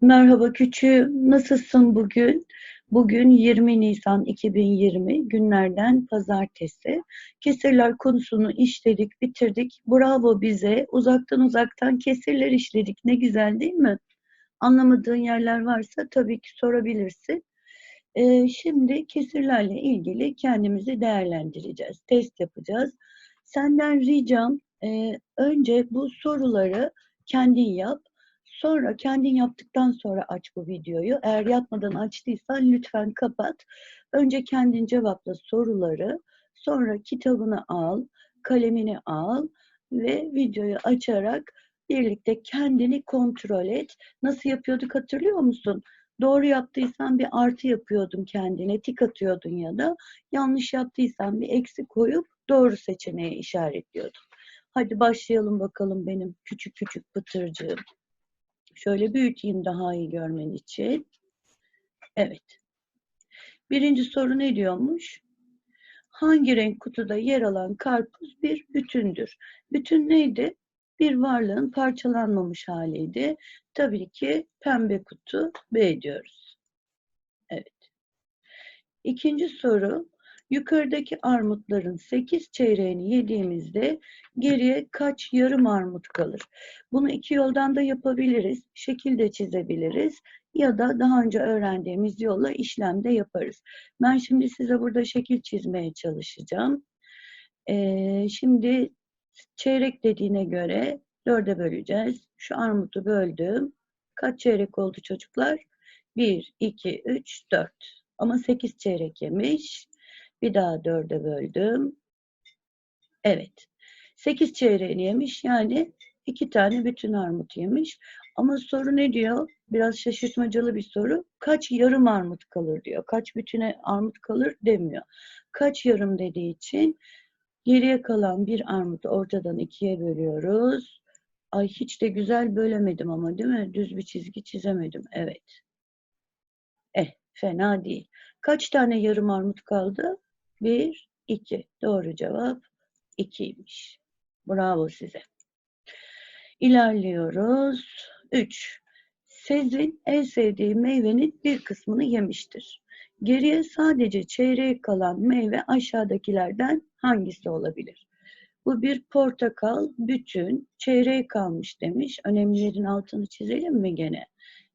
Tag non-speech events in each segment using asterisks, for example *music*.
Merhaba küçüğüm, nasılsın bugün? Bugün 20 Nisan 2020 günlerden pazartesi. Kesirler konusunu işledik, bitirdik. Bravo bize. Uzaktan uzaktan kesirler işledik. Ne güzel değil mi? Anlamadığın yerler varsa tabii ki sorabilirsin. Ee, şimdi kesirlerle ilgili kendimizi değerlendireceğiz. Test yapacağız. Senden ricam e, önce bu soruları kendin yap. Sonra kendin yaptıktan sonra aç bu videoyu. Eğer yapmadan açtıysan lütfen kapat. Önce kendin cevapla soruları. Sonra kitabını al, kalemini al ve videoyu açarak birlikte kendini kontrol et. Nasıl yapıyorduk hatırlıyor musun? Doğru yaptıysan bir artı yapıyordun kendine, tik atıyordun ya da yanlış yaptıysan bir eksi koyup doğru seçeneği işaretliyordun. Hadi başlayalım bakalım benim küçük küçük pıtırcığım. Şöyle büyüteyim daha iyi görmen için. Evet. Birinci soru ne diyormuş? Hangi renk kutuda yer alan karpuz bir bütündür? Bütün neydi? Bir varlığın parçalanmamış haliydi. Tabii ki pembe kutu B diyoruz. Evet. İkinci soru. Yukarıdaki armutların 8 çeyreğini yediğimizde geriye kaç yarım armut kalır? Bunu iki yoldan da yapabiliriz. Şekil de çizebiliriz ya da daha önce öğrendiğimiz yolla işlemde yaparız. Ben şimdi size burada şekil çizmeye çalışacağım. Ee, şimdi çeyrek dediğine göre dörde böleceğiz. Şu armutu böldüm. Kaç çeyrek oldu çocuklar? 1, 2, 3, 4. Ama 8 çeyrek yemiş. Bir daha dörde böldüm. Evet. Sekiz çeyreğini yemiş. Yani iki tane bütün armut yemiş. Ama soru ne diyor? Biraz şaşırtmacalı bir soru. Kaç yarım armut kalır diyor. Kaç bütüne armut kalır demiyor. Kaç yarım dediği için geriye kalan bir armutu ortadan ikiye bölüyoruz. Ay hiç de güzel bölemedim ama değil mi? Düz bir çizgi çizemedim. Evet. Eh fena değil. Kaç tane yarım armut kaldı? 1, 2. Doğru cevap 2'ymiş. Bravo size. İlerliyoruz. 3. Sezin en sevdiği meyvenin bir kısmını yemiştir. Geriye sadece çeyreğe kalan meyve aşağıdakilerden hangisi olabilir? Bu bir portakal, bütün, çeyreğe kalmış demiş. Önemlilerin altını çizelim mi gene?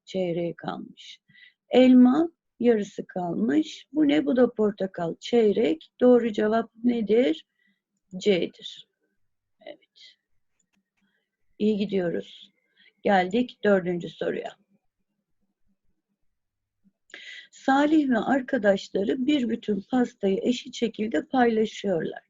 Çeyreğe kalmış. Elma, yarısı kalmış. Bu ne? Bu da portakal çeyrek. Doğru cevap nedir? C'dir. Evet. İyi gidiyoruz. Geldik dördüncü soruya. Salih ve arkadaşları bir bütün pastayı eşit şekilde paylaşıyorlar.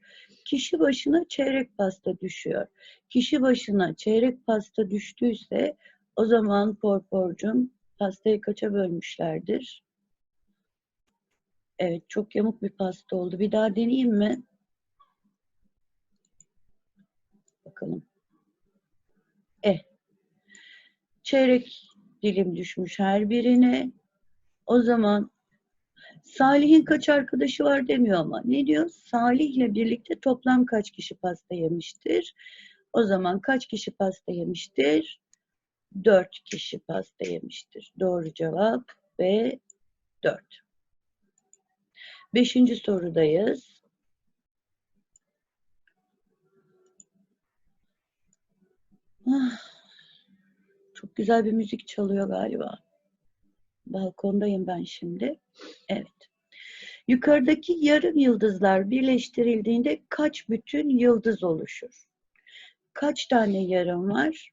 Kişi başına çeyrek pasta düşüyor. Kişi başına çeyrek pasta düştüyse o zaman porporcum pastayı kaça bölmüşlerdir? Evet, çok yamuk bir pasta oldu. Bir daha deneyeyim mi? Bakalım. Eh. Çeyrek dilim düşmüş her birine. O zaman Salih'in kaç arkadaşı var demiyor ama. Ne diyor? Salih'le birlikte toplam kaç kişi pasta yemiştir? O zaman kaç kişi pasta yemiştir? Dört kişi pasta yemiştir. Doğru cevap ve dört. Beşinci sorudayız. Ah, çok güzel bir müzik çalıyor galiba. Balkondayım ben şimdi. Evet. Yukarıdaki yarım yıldızlar birleştirildiğinde kaç bütün yıldız oluşur? Kaç tane yarım var?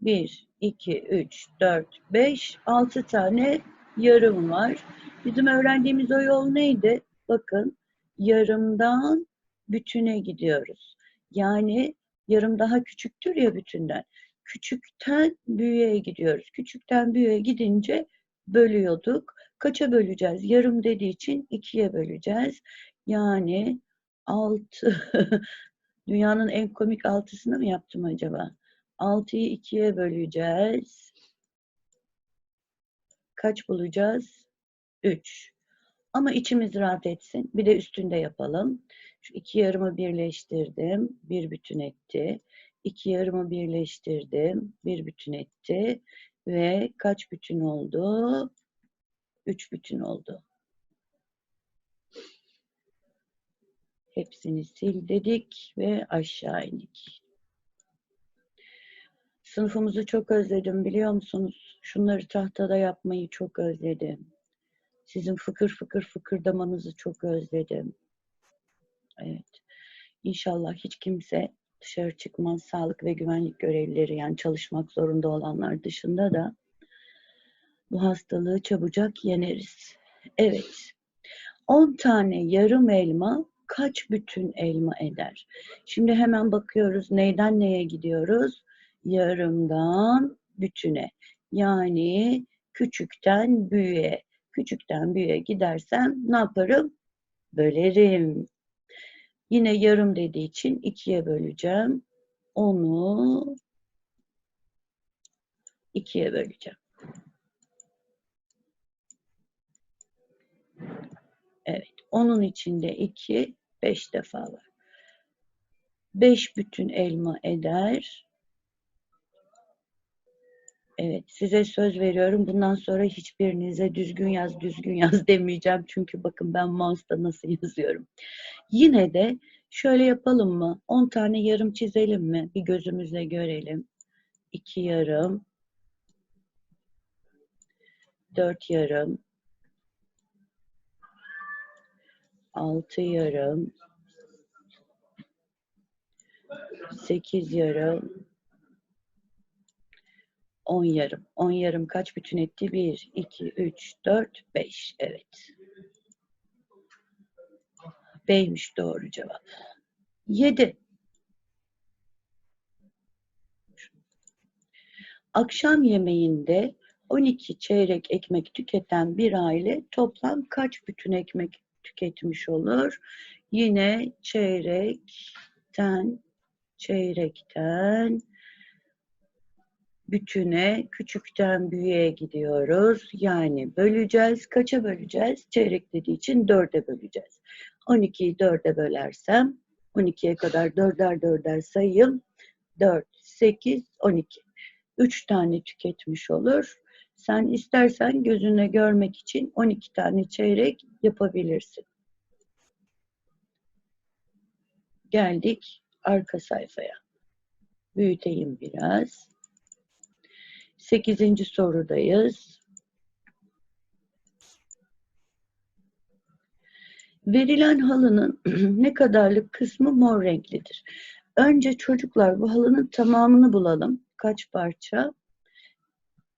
1, 2, 3, 4, 5, 6 tane yarım var. Bizim öğrendiğimiz o yol neydi? Bakın yarımdan bütüne gidiyoruz. Yani yarım daha küçüktür ya bütünden. Küçükten büyüğe gidiyoruz. Küçükten büyüğe gidince bölüyorduk. Kaça böleceğiz? Yarım dediği için ikiye böleceğiz. Yani altı. *laughs* Dünyanın en komik altısını mı yaptım acaba? Altıyı ikiye böleceğiz. Kaç bulacağız? 3. Ama içimiz rahat etsin. Bir de üstünde yapalım. Şu iki yarımı birleştirdim. Bir bütün etti. İki yarımı birleştirdim. Bir bütün etti. Ve kaç bütün oldu? 3 bütün oldu. Hepsini sil dedik ve aşağı indik. Sınıfımızı çok özledim biliyor musunuz? Şunları tahtada yapmayı çok özledim. Sizin fıkır fıkır fıkırdamanızı çok özledim. Evet. İnşallah hiç kimse dışarı çıkmaz. Sağlık ve güvenlik görevlileri yani çalışmak zorunda olanlar dışında da bu hastalığı çabucak yeneriz. Evet. 10 tane yarım elma kaç bütün elma eder? Şimdi hemen bakıyoruz neyden neye gidiyoruz? Yarımdan bütüne. Yani küçükten büyüğe. Küçükten büyüğe gidersem ne yaparım? Bölerim. Yine yarım dediği için ikiye böleceğim. Onu ikiye böleceğim. Evet. Onun içinde 2, 5 defa var. 5 bütün elma eder. Evet, size söz veriyorum. Bundan sonra hiçbirinize düzgün yaz, düzgün yaz *laughs* demeyeceğim. Çünkü bakın ben mouse'da nasıl yazıyorum. Yine de şöyle yapalım mı? 10 tane yarım çizelim mi? Bir gözümüzle görelim. 2 yarım. 4 yarım. 6 yarım. 8 yarım. 10 yarım. 10 yarım kaç bütün etti? 1, 2, 3, 4, 5. Evet. B'ymiş doğru cevap. 7. Akşam yemeğinde 12 çeyrek ekmek tüketen bir aile toplam kaç bütün ekmek tüketmiş olur? Yine çeyrekten çeyrekten bütüne, küçükten büyüğe gidiyoruz. Yani böleceğiz. Kaça böleceğiz? Çeyrek dediği için dörde böleceğiz. 12'yi dörde bölersem 12'ye kadar dörder dörder sayayım. 4, 8, 12. 3 tane tüketmiş olur. Sen istersen gözüne görmek için 12 tane çeyrek yapabilirsin. Geldik arka sayfaya. Büyüteyim biraz. Sekizinci sorudayız. Verilen halının *clears throat* ne kadarlık kısmı mor renklidir? Önce çocuklar bu halının tamamını bulalım. Kaç parça?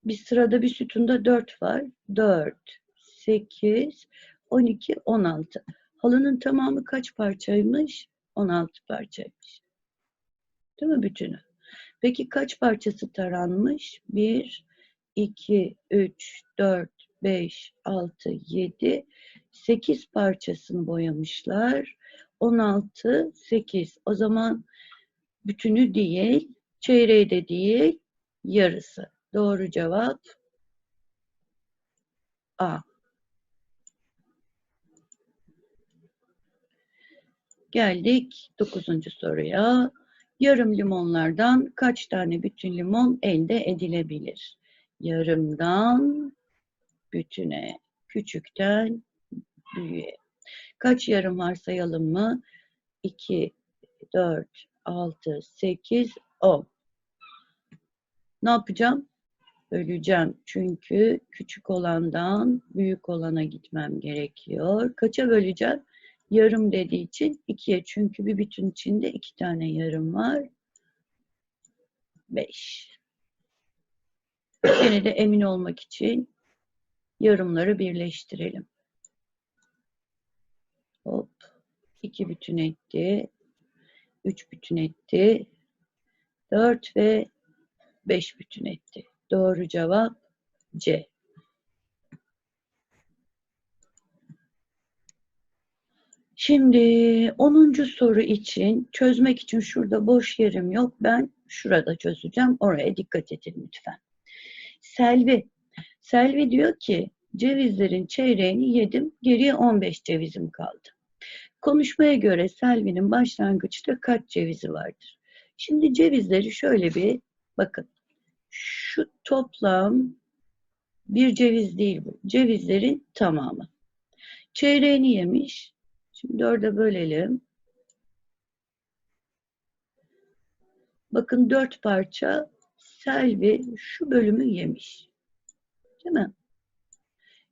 Bir sırada bir sütunda 4 var. 4, 8, 12, 16. Halının tamamı kaç parçaymış? 16 parçaymış. Değil mi bütünü? Peki kaç parçası taranmış? 1, 2, 3, 4, 5, 6, 7, 8 parçasını boyamışlar. 16, 8. O zaman bütünü değil, çeyreği de değil, yarısı. Doğru cevap A. Geldik dokuzuncu soruya. Yarım limonlardan kaç tane bütün limon elde edilebilir? Yarımdan bütüne, küçükten büyüğe. Kaç yarım var sayalım mı? 2, 4, 6, 8, 10. Ne yapacağım? Böleceğim. Çünkü küçük olandan büyük olana gitmem gerekiyor. Kaça böleceğim? Yarım dediği için ikiye çünkü bir bütün içinde iki tane yarım var. Beş. Yine de emin olmak için yarımları birleştirelim. Hop. iki bütün etti. Üç bütün etti. Dört ve beş bütün etti. Doğru cevap C. Şimdi 10. soru için çözmek için şurada boş yerim yok. Ben şurada çözeceğim. Oraya dikkat edin lütfen. Selvi. Selvi diyor ki cevizlerin çeyreğini yedim. Geriye 15 cevizim kaldı. Konuşmaya göre Selvi'nin başlangıçta kaç cevizi vardır? Şimdi cevizleri şöyle bir bakın. Şu toplam bir ceviz değil bu. Cevizlerin tamamı. Çeyreğini yemiş. Şimdi dörde bölelim. Bakın dört parça Selvi şu bölümü yemiş. Değil mi?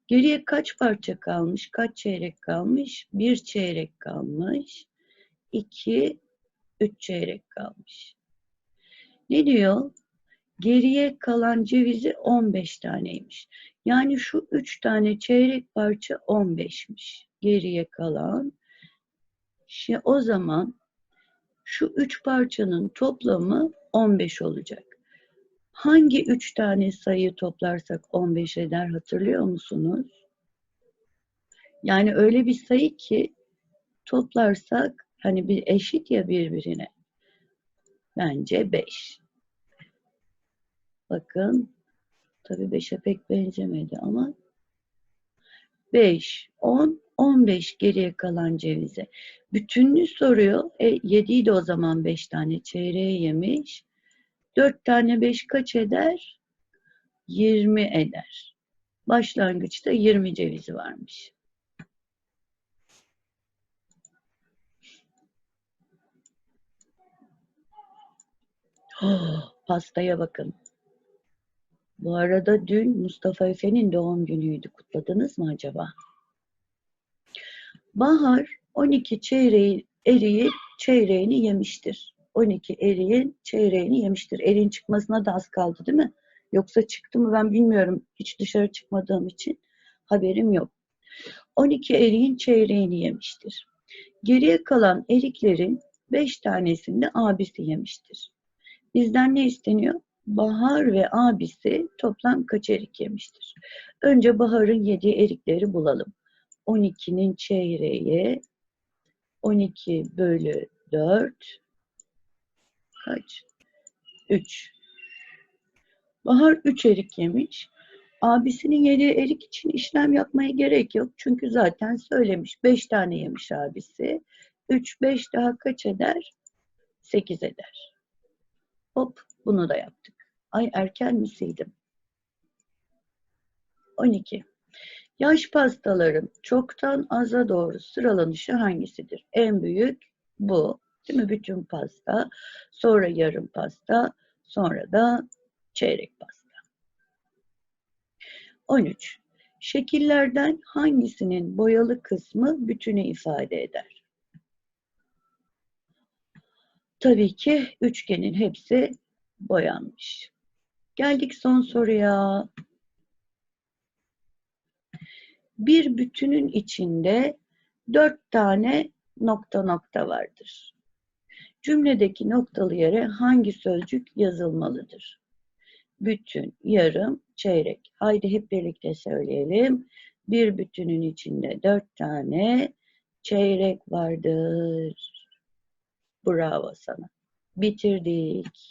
Geriye kaç parça kalmış? Kaç çeyrek kalmış? Bir çeyrek kalmış. İki, üç çeyrek kalmış. Ne diyor? Geriye kalan cevizi 15 taneymiş. Yani şu 3 tane çeyrek parça 15'miş. Geriye kalan. Şimdi o zaman şu 3 parçanın toplamı 15 olacak. Hangi 3 tane sayı toplarsak 15 eder hatırlıyor musunuz? Yani öyle bir sayı ki toplarsak hani bir eşit ya birbirine. Bence 5. Bakın tabii 5'e pek benzemedi ama 5, 10, 15 geriye kalan cevize. Bütününü soruyor. E, 7'yi de o zaman 5 tane çeyreği yemiş. 4 tane 5 kaç eder? 20 eder. Başlangıçta 20 cevizi varmış. Oh, pastaya bakın. Bu arada dün Mustafa Efe'nin doğum günüydü. Kutladınız mı acaba? Bahar 12 çeyreği, eriği çeyreğini yemiştir. 12 eriğin çeyreğini yemiştir. Eriğin çıkmasına da az kaldı değil mi? Yoksa çıktı mı ben bilmiyorum. Hiç dışarı çıkmadığım için haberim yok. 12 eriğin çeyreğini yemiştir. Geriye kalan eriklerin 5 tanesini abisi yemiştir. Bizden ne isteniyor? Bahar ve abisi toplam kaç erik yemiştir? Önce Bahar'ın yediği erikleri bulalım. 12'nin çeyreği 12 bölü 4 kaç? 3. Bahar 3 erik yemiş. Abisinin yediği erik için işlem yapmaya gerek yok. Çünkü zaten söylemiş. 5 tane yemiş abisi. 3, 5 daha kaç eder? 8 eder. Hop bunu da yaptık. Ay erken mi sildim? 12. Yaş pastaların çoktan aza doğru sıralanışı hangisidir? En büyük bu. Değil mi? Bütün pasta. Sonra yarım pasta. Sonra da çeyrek pasta. 13. Şekillerden hangisinin boyalı kısmı bütünü ifade eder? Tabii ki üçgenin hepsi boyanmış. Geldik son soruya. Bir bütünün içinde dört tane nokta nokta vardır. Cümledeki noktalı yere hangi sözcük yazılmalıdır? Bütün, yarım, çeyrek. Haydi hep birlikte söyleyelim. Bir bütünün içinde dört tane çeyrek vardır. Bravo sana. Bitirdik.